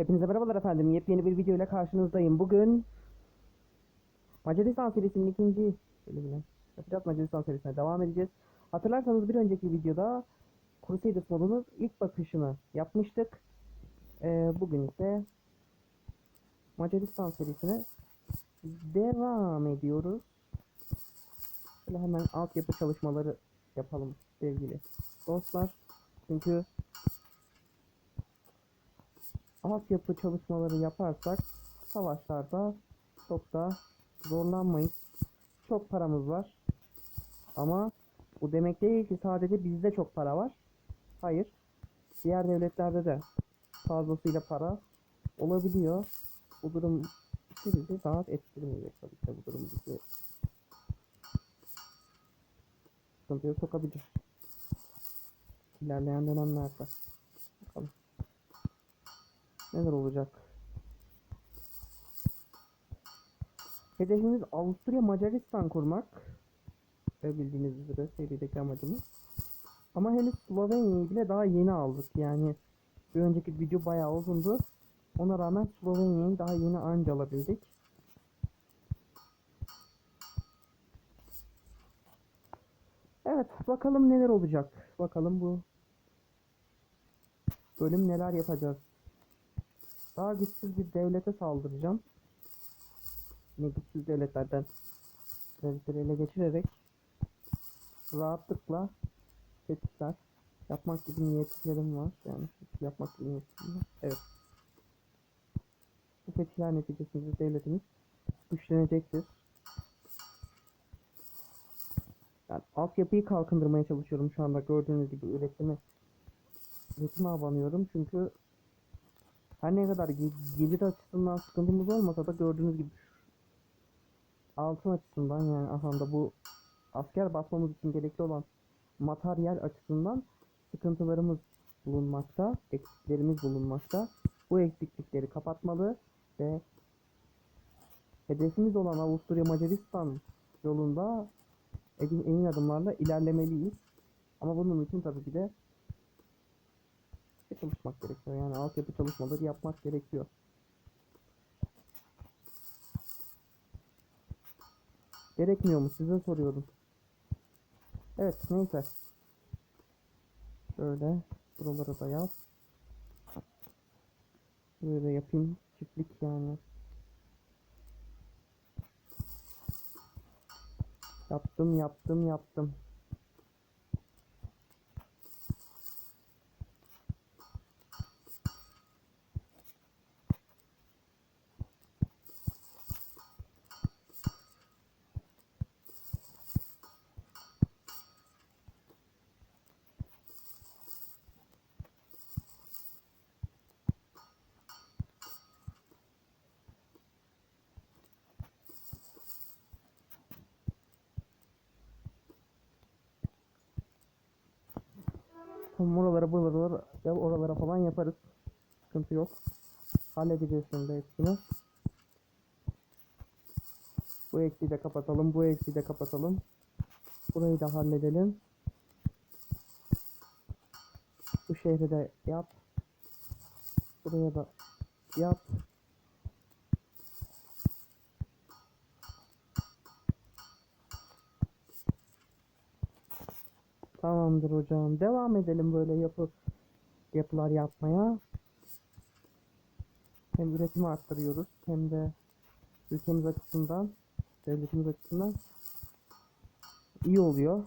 Hepinize merhabalar efendim. Yepyeni bir video ile karşınızdayım. Bugün Macaristan serisinin ikinci bölümüne yapacağız. Macaristan serisine devam edeceğiz. Hatırlarsanız bir önceki videoda Crusaders modunun ilk bakışını yapmıştık. Ee, bugün ise Macaristan serisine devam ediyoruz. Şöyle hemen altyapı çalışmaları yapalım sevgili dostlar. Çünkü altyapı çalışmaları yaparsak savaşlarda çok da zorlanmayız. Çok paramız var. Ama bu demek değil ki sadece bizde çok para var. Hayır. Diğer devletlerde de fazlasıyla para olabiliyor. Bu durum bizi rahat ettirmeyecek tabii ki bu durum bizi sıkıntıya sokabilir. İlerleyen dönemlerde. Neler olacak? Hedefimiz Avusturya Macaristan kurmak. Ve bildiğiniz üzere serideki amacımız. Ama henüz Slovenya'yı bile daha yeni aldık. Yani bir önceki video bayağı uzundu. Ona rağmen Slovenya'yı daha yeni anca alabildik. Evet bakalım neler olacak. Bakalım bu bölüm neler yapacağız. Daha güçsüz bir devlete saldıracağım. Yine güçsüz devletlerden devletleri ele geçirerek rahatlıkla fetihler yapmak gibi niyetlerim var. Yani yapmak gibi niyetlerim var. Evet. Bu fetihler neticesinde devletimiz güçlenecektir. Yani altyapıyı kalkındırmaya çalışıyorum şu anda gördüğünüz gibi üretimi üretime abanıyorum çünkü her ne kadar ge- gelir açısından sıkıntımız olmasa da gördüğünüz gibi altın açısından yani aslında bu asker basmamız için gerekli olan materyal açısından sıkıntılarımız bulunmakta, eksiklerimiz bulunmakta. Bu eksiklikleri kapatmalı ve hedefimiz olan Avusturya Macaristan yolunda emin, adımlarla ilerlemeliyiz. Ama bunun için tabii ki de çalışmak gerekiyor. Yani altyapı çalışmaları yapmak gerekiyor. Gerekmiyor mu? Size soruyorum. Evet neyse. Şöyle buralara da. Buraya da yapayım. Çiftlik yani. Yaptım yaptım yaptım. Tamam oralara buralara ya oralara falan yaparız. Sıkıntı yok. Halledeceğiz şimdi hepsini. Bu eksiği de kapatalım. Bu eksiği de kapatalım. Burayı da halledelim. Bu şehri de yap. Buraya da yap. Hocam. Devam edelim böyle yapı yapılar yapmaya. Hem üretimi arttırıyoruz hem de ülkemiz açısından, devletimiz açısından iyi oluyor.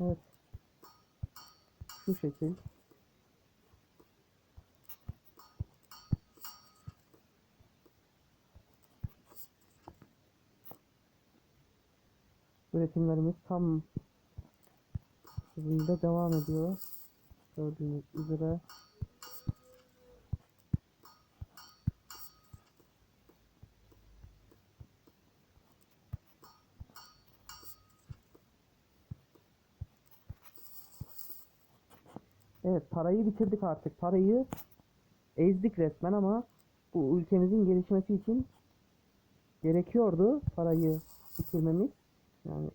Evet. Şu şekil. Üretimlerimiz tam hızıyla devam ediyor. Gördüğünüz üzere. Evet parayı bitirdik artık. Parayı ezdik resmen ama bu ülkemizin gelişmesi için gerekiyordu parayı bitirmemiz. Yani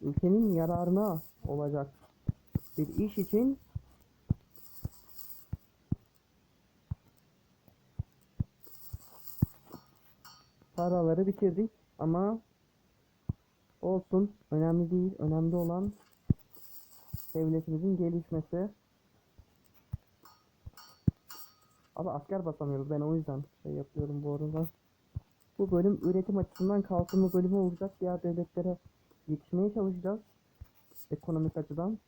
ülkenin yararına olacak bir iş için paraları bitirdik ama olsun önemli değil. Önemli olan devletimizin gelişmesi. Abi asker basamıyoruz ben o yüzden şey yapıyorum bu arada. Bu bölüm üretim açısından kalkınma bölümü olacak. Diğer devletlere yetişmeye çalışacağız. Ekonomik açıdan.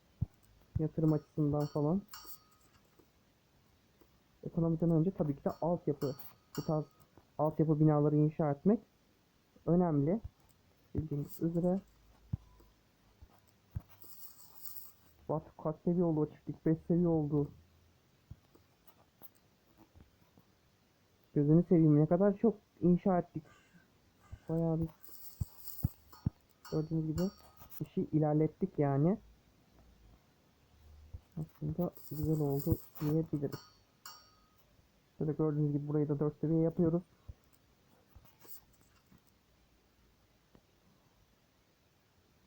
Yatırım açısından falan. Ekonomiden önce tabii ki de altyapı. Bu tarz altyapı binaları inşa etmek önemli. Bildiğiniz üzere. Batu kaç seviye oldu çiftlik? 5 seviye oldu. Gözünü seveyim ne kadar çok inşa ettik. Bayağı bir gördüğünüz gibi işi ilerlettik yani. Aslında güzel oldu diyebiliriz. Şöyle gördüğünüz gibi burayı da 4 seviye yapıyoruz.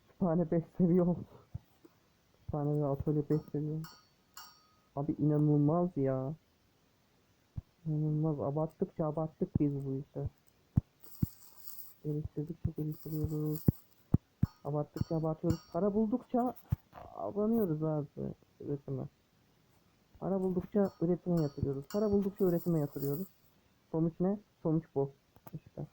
Kütüphane 5 seviye oldu. Kütüphane ve atölye 5 seviye oldu. Abi inanılmaz ya. İnanılmaz. Abarttıkça abarttık biz bu işte. Geliştirdikçe geliştiriyoruz. Abarttıkça abartıyoruz. Para buldukça abanıyoruz abi üretime. Para buldukça üretime yatırıyoruz. Para buldukça üretime yatırıyoruz. Sonuç ne? Sonuç bu. İşte.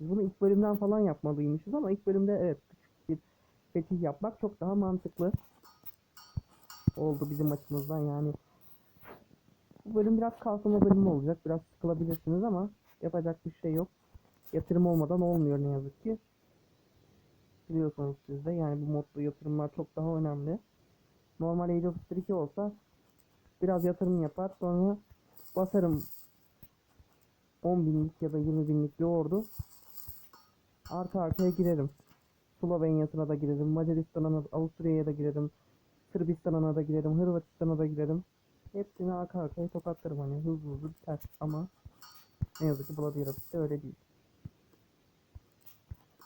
Biz bunu ilk bölümden falan yapmalıymışız ama ilk bölümde evet küçük bir fetih yapmak çok daha mantıklı oldu bizim açımızdan yani. Bu bölüm biraz kalkınma bölümü olacak. Biraz sıkılabilirsiniz ama yapacak bir şey yok. Yatırım olmadan olmuyor ne yazık ki. Biliyorsunuz siz de yani bu modlu yatırımlar çok daha önemli. Normal Age of History 2 olsa biraz yatırım yapar sonra basarım 10 binlik ya da 20 binlik bir ordu arka arkaya girerim. Slovenya'sına da girerim, Macaristan'a, Avusturya'ya da girerim, Sırbistan'a da girerim, Hırvatistan'a da girerim. Hepsini arka arkaya tokatlarım hani hızlı hızlı biter ama ne yazık ki Bloody Rabbit'te öyle değil.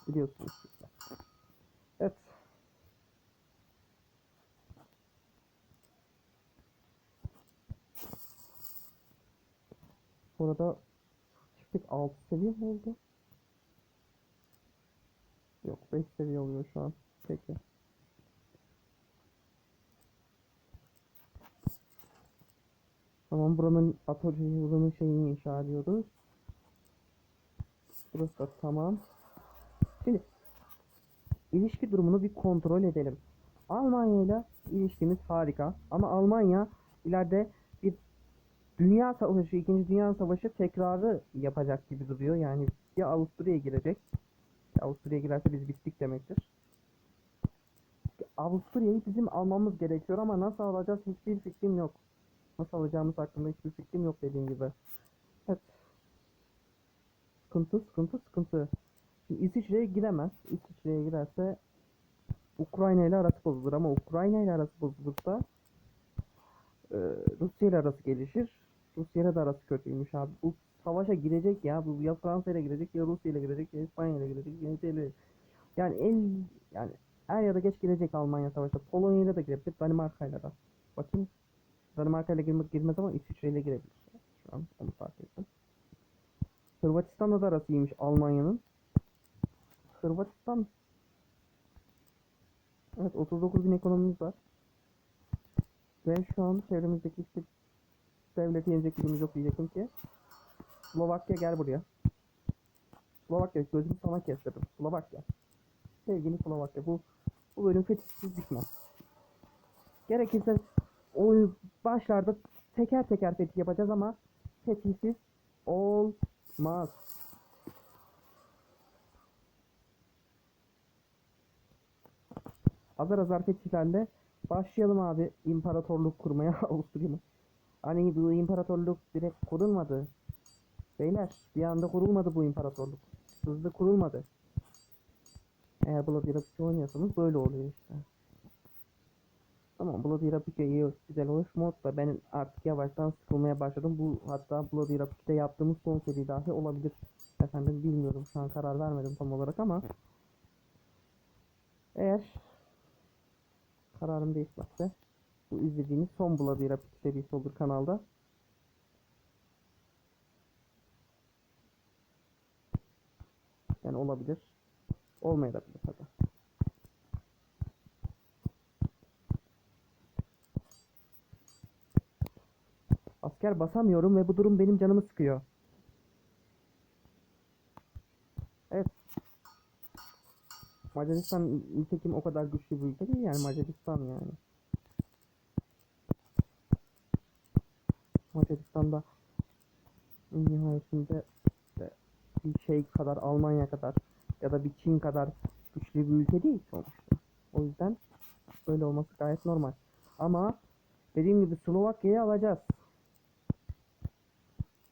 Biliyorsunuz. Evet. Burada çiftlik 6 seviye mi oldu? Yok 5 seviye oluyor şu an. Peki. Tamam buranın atölyeyi buranın şeyini inşa ediyoruz. Burası da tamam. Şimdi ilişki durumunu bir kontrol edelim. Almanya ile ilişkimiz harika ama Almanya ileride bir dünya savaşı, ikinci dünya savaşı tekrarı yapacak gibi duruyor. Yani ya Avusturya'ya girecek. Ya Avusturya'ya girerse biz bittik demektir. Avusturya'yı bizim almamız gerekiyor ama nasıl alacağız hiçbir fikrim yok. Nasıl alacağımız hakkında hiçbir fikrim yok dediğim gibi. Evet. Sıkıntı, sıkıntı, sıkıntı. Şimdi İsviçre'ye giremez. İsviçre'ye girerse Ukrayna ile arası bozulur ama Ukrayna ile arası bozulursa e, Rusya ile arası gelişir. Rusya ile de arası kötüymüş abi. Bu savaşa girecek ya. Bu ya Fransa ile girecek ya Rusya ile girecek ya İspanya ile girecek ya İtalya Yani el yani er ya da geç girecek Almanya savaşa. Polonya ile de girebilir. Danimarka ile de. Bakın Danimarka ile girmek girmez ama İsviçre ile girebilir. Şu an onu fark ettim. Hırvatistan'la da arası Almanya'nın. Hırvatistan Evet 39 bin ekonomimiz var. Ve şu an çevremizdeki işte devleti yenecek gücümüz yok diyecektim ki. Slovakya gel buraya. Slovakya gözümü sana kestirdim. Slovakya. Sevgili Slovakya bu bu bölüm fetişsiz bitmez. Gerekirse o başlarda teker teker fetih yapacağız ama fetihsiz olmaz. Azar azar fetihlerle başlayalım abi imparatorluk kurmaya Avusturya'nın. Hani bu imparatorluk direkt kurulmadı. Beyler bir anda kurulmadı bu imparatorluk. Hızlı kurulmadı. Eğer Blood Yarabıcı oynuyorsanız böyle oluyor işte. Tamam Bloody Rapide iyi güzel hoş mod da ben artık yavaştan sıkılmaya başladım. Bu hatta Bloody Rapide'de yaptığımız son seri dahi olabilir. Efendim bilmiyorum şu an karar vermedim tam olarak ama eğer kararım değişmezse bu izlediğiniz son Bloody Rapide serisi olur kanalda. Yani olabilir. Olmayabilir tabii. Asker basamıyorum ve bu durum benim canımı sıkıyor. Evet. Macaristan nitekim o kadar güçlü bir ülke değil yani Macaristan yani. Macaristan'da nihayetinde bir şey kadar Almanya kadar ya da bir Çin kadar güçlü bir ülke değil sonuçta. O yüzden böyle olması gayet normal. Ama dediğim gibi Slovakya'yı alacağız.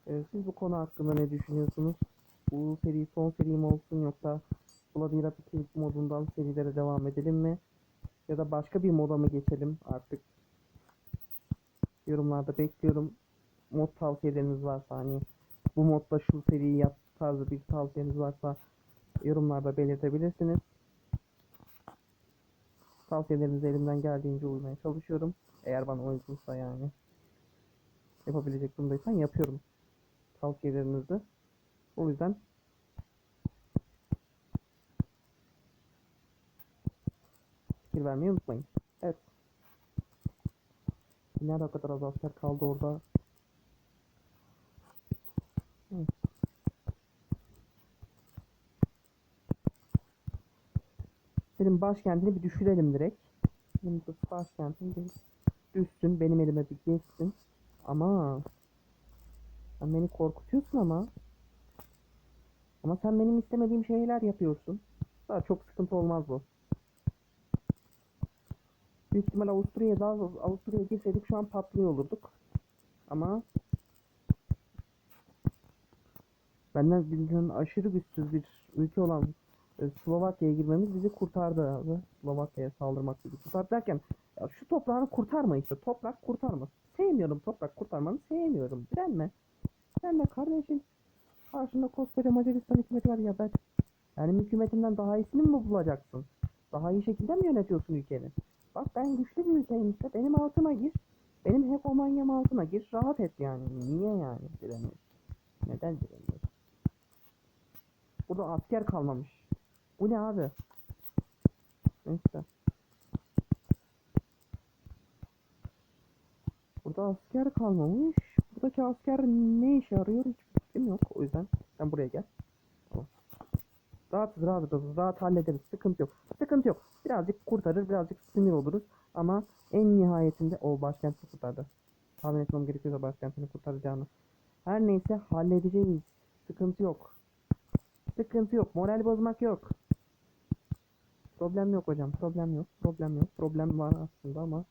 Ee, siz bu konu hakkında ne düşünüyorsunuz? Bu seri son seri mi olsun yoksa Bloody Rapid modundan serilere devam edelim mi? Ya da başka bir moda mı geçelim artık? Yorumlarda bekliyorum. Mod tavsiyeleriniz varsa hani bu modda şu seriyi yap tarzı bir tavsiyeniz varsa yorumlarda belirtebilirsiniz. Tavsiyelerinizi elimden geldiğince uymaya çalışıyorum. Eğer bana uygunsa yani. Yapabilecek durumdaysan yapıyorum tavsiyelerinizi. O yüzden fikir vermeyi unutmayın. Evet. Nerede kadar az asker kaldı orada? Hı. Senin başkentini bir düşürelim direkt. Başkentim bir düşsün. Benim elime bir geçsin. Ama sen beni korkutuyorsun ama. Ama sen benim istemediğim şeyler yapıyorsun. Daha çok sıkıntı olmaz bu. Büyük ihtimal Avusturya'ya daha Avusturya'ya girseydik şu an patlıyor olurduk. Ama benden bildiğin aşırı güçsüz bir ülke olan Slovakya'ya girmemiz bizi kurtardı abi. Slovakya'ya saldırmak bizi kurtardı derken ya şu toprağını kurtarma işte. Toprak kurtarma. Sevmiyorum toprak kurtarmanı sevmiyorum. Direnme. Direnme kardeşim. Karşında koskoca Macaristan hükümeti var ya ben. Yani hükümetinden daha iyisini mi bulacaksın? Daha iyi şekilde mi yönetiyorsun ülkeni? Bak ben güçlü bir ülkeyim işte. Benim altıma gir. Benim hegemonyam altına gir. Rahat et yani. Niye yani direniyorsun? Neden direniyorsun? Burada asker kalmamış. Bu ne abi? Neyse. Burada asker kalmamış. Buradaki asker ne işe yarıyor hiç fikrim yok. O yüzden sen buraya gel. Tamam. Rahat rahat rahat, rahat hallederiz. Sıkıntı yok. Sıkıntı yok. Birazcık kurtarır, birazcık sinir oluruz. Ama en nihayetinde o başkenti kurtardı. Tahmin etmem gerekiyorsa başkentini kurtaracağını. Her neyse halledeceğiz. Sıkıntı yok. Sıkıntı yok. Moral bozmak yok. Problem yok hocam. Problem yok. Problem yok. Problem var aslında ama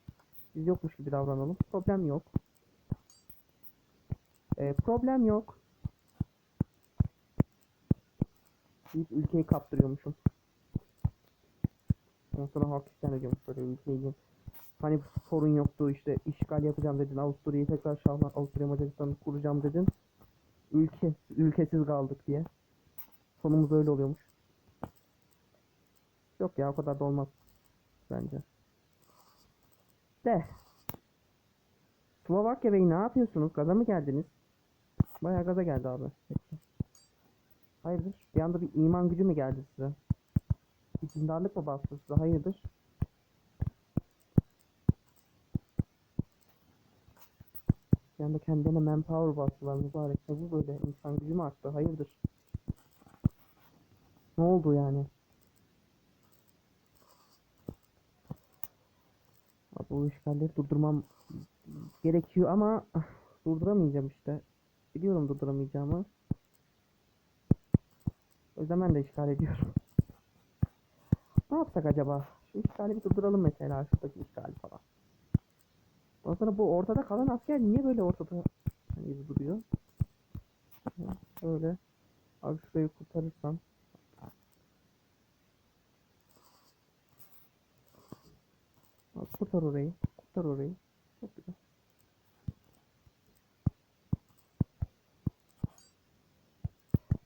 biz yokmuş gibi davranalım. Problem yok. Ee, problem yok. Deyip ülkeyi kaptırıyormuşum. Ondan sonra halk isyan ediyormuş böyle ülkeyi. Hani sorun yoktu işte işgal yapacağım dedin. Avusturya'yı tekrar şahlan Avusturya Macaristan'ı kuracağım dedin. Ülke ülkesiz kaldık diye. Sonumuz öyle oluyormuş. Yok ya o kadar da olmaz bence. De. Slovakya Bey ne yapıyorsunuz? Gaza mı geldiniz? Bayağı gaza geldi abi. Hayırdır? Bir anda bir iman gücü mü geldi size? Bir dindarlık mı bastı size? Hayırdır? Bir anda kendine manpower bastılar mübarek. Bu böyle? İnsan gücü mü arttı? Hayırdır? Ne oldu yani? Abi bu işgalleri durdurmam gerekiyor ama durduramayacağım işte. Biliyorum durduramayacağımı. O yüzden ben de işgal ediyorum. Ne yapsak acaba? Şu işgali bir durduralım mesela. Şuradaki işgali falan. Ondan sonra bu ortada kalan asker niye böyle ortada hani duruyor? Böyle. Abi şurayı kurtarırsam. Kurtar orayı. Kurtar orayı. Çok güzel.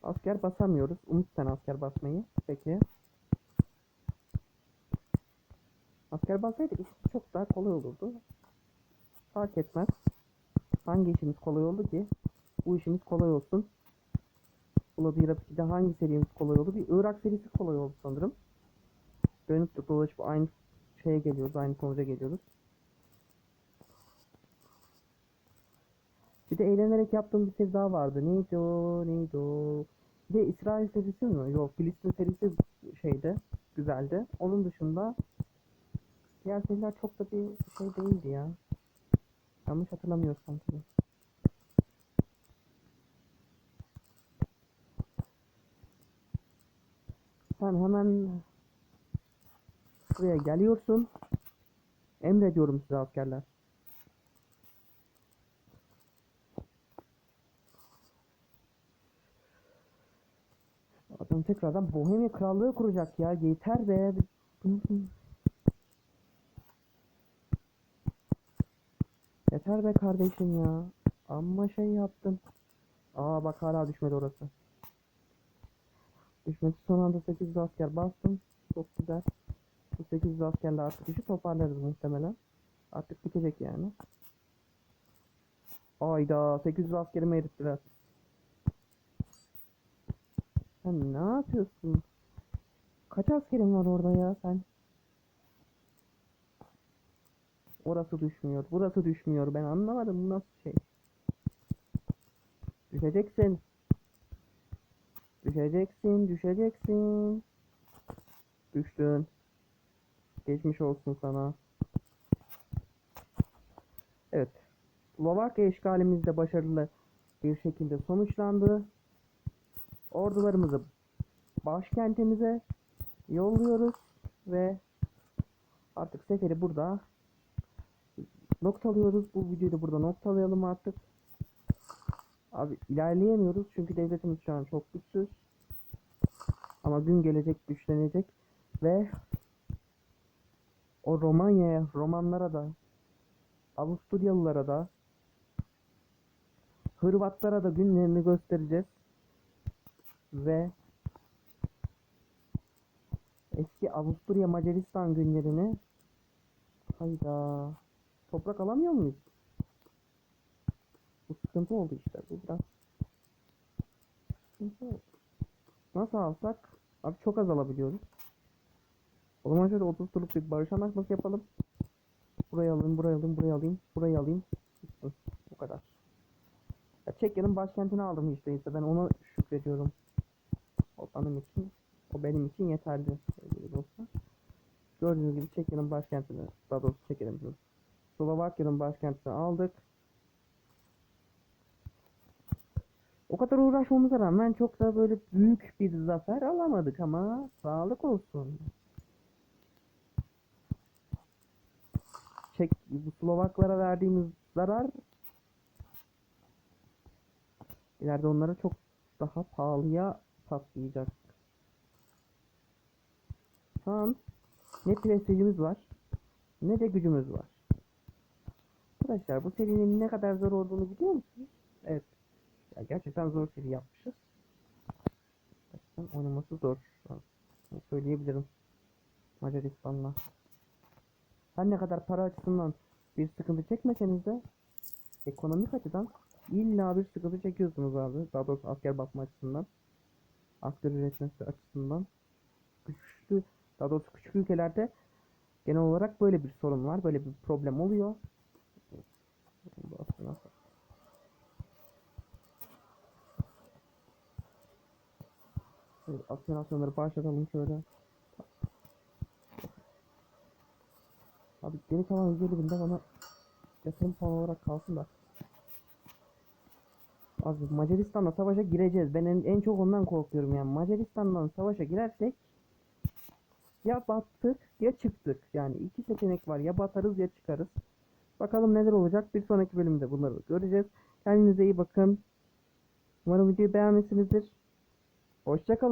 Asker basamıyoruz. Unut sen asker basmayı. Peki. Asker basaydık iş çok daha kolay olurdu. Fark etmez. Hangi işimiz kolay oldu ki? Bu işimiz kolay olsun. Bloody Rapid'de hangi serimiz kolay oldu? Bir Irak serisi kolay oldu sanırım. Dönüp dolaşıp aynı şeye geliyoruz. Aynı sonuca geliyoruz. Bir de eğlenerek yaptığım bir seri daha vardı. Neydi o? Neydi o? Bir de İsrail serisi mi? Yok Filistin serisi şeyde. Güzeldi. Onun dışında diğer seriler çok da bir şey değildi ya. Yanlış hatırlamıyorsam tabii. Sen hemen buraya geliyorsun. Emrediyorum size askerler. Adam tekrardan Bohemia Krallığı kuracak ya. Yeter be. Yeter be kardeşim ya. Amma şey yaptın. Aa bak hala düşmedi orası. Düşmedi. Son anda 800 asker bastım. Çok güzel. Bu 800 askerle artık işi toparlarız muhtemelen. Artık bitecek yani. Ayda 800 askerimi erittiler. Sen ne yapıyorsun? Kaç askerin var orada ya sen? Orası düşmüyor. Burası düşmüyor. Ben anlamadım bu nasıl şey. Düşeceksin. Düşeceksin, düşeceksin. Düştün. Geçmiş olsun sana. Evet. Slovakya işgalimiz de başarılı bir şekilde sonuçlandı. Ordularımızı başkentimize yolluyoruz ve artık seferi burada noktalıyoruz. Bu videoyu da burada noktalayalım artık. Abi ilerleyemiyoruz çünkü devletimiz şu an çok güçsüz. Ama gün gelecek güçlenecek ve o Romanya'ya, Romanlara da Avusturyalılara da Hırvatlara da günlerini göstereceğiz. Ve eski Avusturya Macaristan günlerini hayda toprak alamıyor muyuz? Bu sıkıntı oldu işte. Bu biraz. Nasıl alsak? Abi çok az alabiliyoruz. O zaman şöyle 30 turluk bir barış anlaşması yapalım. Burayı alayım, burayı alayım, burayı alayım, burayı alayım. Bitsin. Bu kadar. Ya Çekya'nın başkentini aldım hiç değilse. Ben ona şükrediyorum. O benim için, o benim için yeterli. dostlar. Gördüğünüz gibi Çekya'nın başkentini, daha doğrusu Çekya'nın. Slovakya'nın başkentini aldık. O kadar uğraşmamıza rağmen çok da böyle büyük bir zafer alamadık ama sağlık olsun. Çek, bu Slovaklara verdiğimiz zarar ileride onlara çok daha pahalıya patlayacak. Şu an ne prestijimiz var ne de gücümüz var. Arkadaşlar bu serinin ne kadar zor olduğunu biliyor musunuz? Evet. Ya gerçekten zor seri yapmışız. Gerçekten oynaması zor. Bunu söyleyebilirim. Macaristan'la. Her ne kadar para açısından bir sıkıntı çekmeseniz de ekonomik açıdan illa bir sıkıntı çekiyorsunuz abi. Daha doğrusu asker basma açısından. Asker üretmesi açısından. Güçlü, daha doğrusu küçük ülkelerde genel olarak böyle bir sorun var. Böyle bir problem oluyor. Evet, aksiyonları başlatalım şöyle. Abi geri kalan yüzde bana yatırım falan olarak kalsın da. Abi Macaristan'la savaşa gireceğiz. Ben en, en çok ondan korkuyorum yani. Macaristan'dan savaşa girersek ya battık ya çıktık. Yani iki seçenek var. Ya batarız ya çıkarız. Bakalım neler olacak. Bir sonraki bölümde bunları göreceğiz. Kendinize iyi bakın. Umarım videoyu beğenmişsinizdir. Hoşçakalın.